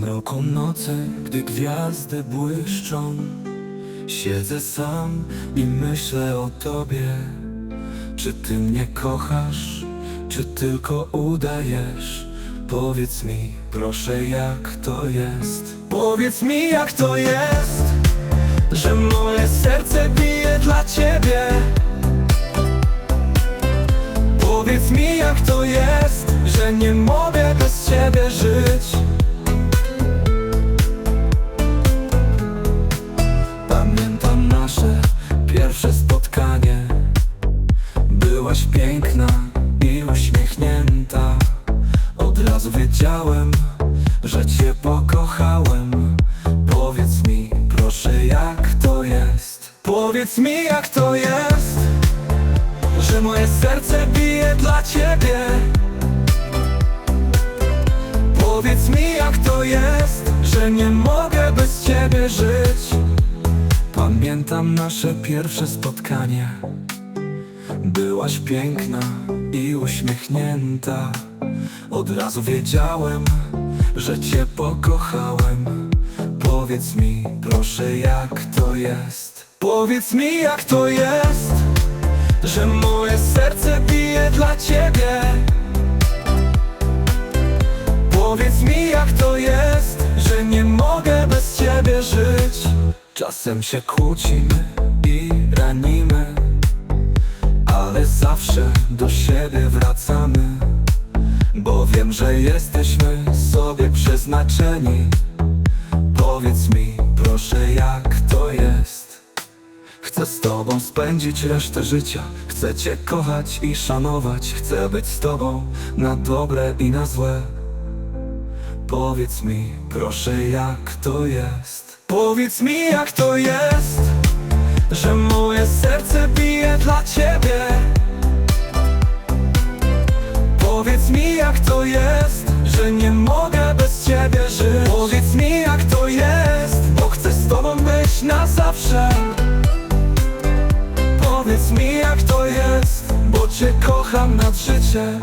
Mroku nocy, gdy gwiazdy błyszczą. Siedzę sam i myślę o tobie. Czy ty mnie kochasz, czy tylko udajesz? Powiedz mi, proszę, jak to jest? Powiedz mi, jak to jest Że moje serce bije dla ciebie. Powiedz mi, jak to jest Że nie mogę bez ciebie żyć Byłaś piękna i uśmiechnięta Od razu wiedziałem, że cię pokochałem. Powiedz mi, proszę, jak to jest? Powiedz mi, jak to jest Że moje serce bije dla ciebie. Powiedz mi, jak to jest Że nie mogę bez ciebie żyć. Pamiętam nasze pierwsze spotkanie Byłaś piękna i uśmiechnięta. Od razu wiedziałem, że cię pokochałem. Powiedz mi, proszę, jak to jest? Powiedz mi, jak to jest Że moje serce bije dla ciebie. Powiedz mi, jak to jest Że nie mogę bez ciebie żyć. Czasem się kłócimy i zawsze do siebie wracamy Bo wiem, że jesteśmy sobie przeznaczeni. Powiedz mi, proszę, jak to jest? Chcę z tobą spędzić resztę życia. Chcę cię kochać i szanować. Chcę być z tobą na dobre i na złe. Powiedz mi, proszę, jak to jest? Powiedz mi, jak to jest Że moje serce bije dla ciebie jak to jest Że nie mogę bez ciebie żyć. Powiedz mi, jak to jest Bo chcę z tobą być na zawsze. Powiedz mi, jak to jest Bo cię kocham nad życie